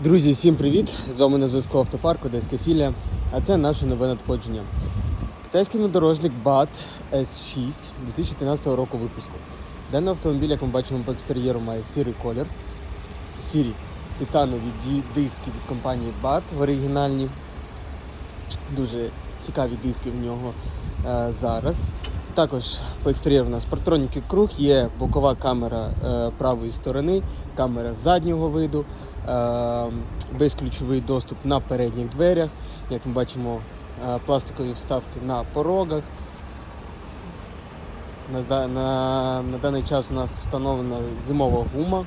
Друзі, всім привіт! З вами на зв'язку автопарк Одеська філія, а це наше нове надходження. Китайський внедорожник BAT S6 2013 року випуску. Даний автомобіль, як ми бачимо по екстер'єру, має сірий колір, сірі титанові диски від компанії BAT в оригінальні. Дуже цікаві диски в нього е, зараз. Також по екстер'єру у нас партроніки круг, є бокова камера е, правої сторони, камера заднього виду, безключовий доступ на передніх дверях. Як ми бачимо, е, пластикові вставки на порогах. На, на, на даний час у нас встановлена зимова гума.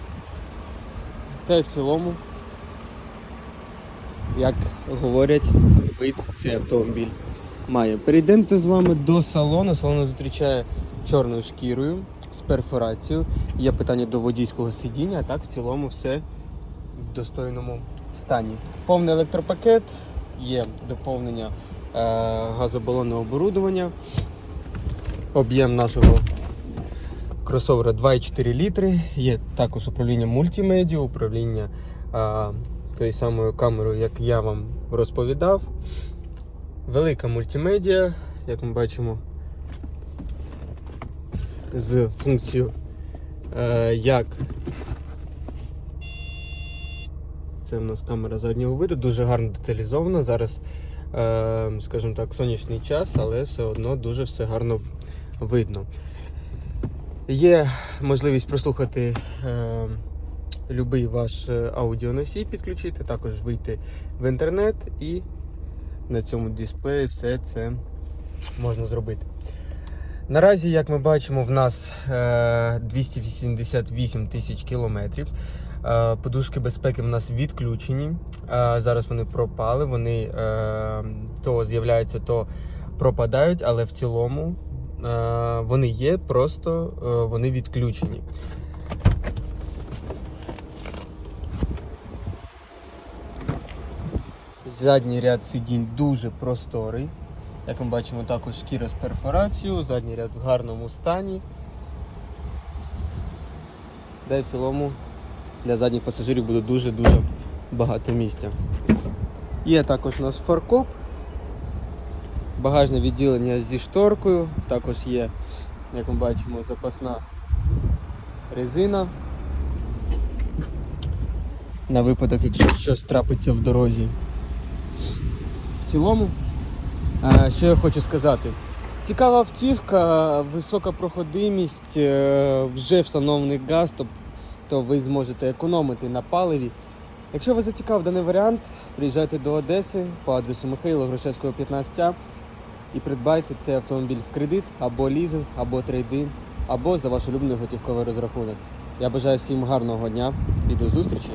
Та й в цілому, як говорять, вид цей автомобіль має. Перейдемо з вами до салону. Салон зустрічає чорною шкірою з перфорацією. Є питання до водійського сидіння, а так в цілому все достойному стані. Повний електропакет, є доповнення е, газобалонного оборудовання. Об'єм нашого кросовера 2,4 літри. Є також управління мультимедіа, управління е, тою самою камерою, як я вам розповідав. Велика мультимедіа, як ми бачимо, з функцією е, як це в нас камера заднього виду, дуже гарно деталізована. Зараз, е, скажімо так, сонячний час, але все одно дуже все гарно видно. Є можливість прослухати е, будь-який ваш аудіоносій, підключити, також вийти в інтернет і на цьому дисплеї все це можна зробити. Наразі, як ми бачимо, в нас е, 288 тисяч кілометрів. Е, Подушки безпеки в нас відключені. Е, Зараз вони пропали, вони е, то з'являються, то пропадають, але в цілому е, вони є, просто е, вони відключені. Задній ряд сидінь дуже просторий. Як ми бачимо, також шкіра з перфорацією, задній ряд в гарному стані. Де в цілому для задніх пасажирів буде дуже-дуже багато місця. Є також у нас фаркоп, багажне відділення зі шторкою, також є, як ми бачимо, запасна резина. На випадок, якщо щось трапиться в дорозі. В цілому, що я хочу сказати. Цікава автівка, висока проходимість, е, вже встановлений газ, тобто ви зможете економити на паливі. Якщо вас зацікавив даний варіант, приїжджайте до Одеси по адресу Михайла Грушевського 15 і придбайте цей автомобіль в кредит або лізинг, або трейдин, або за ваш улюблений готівковий розрахунок. Я бажаю всім гарного дня і до зустрічі!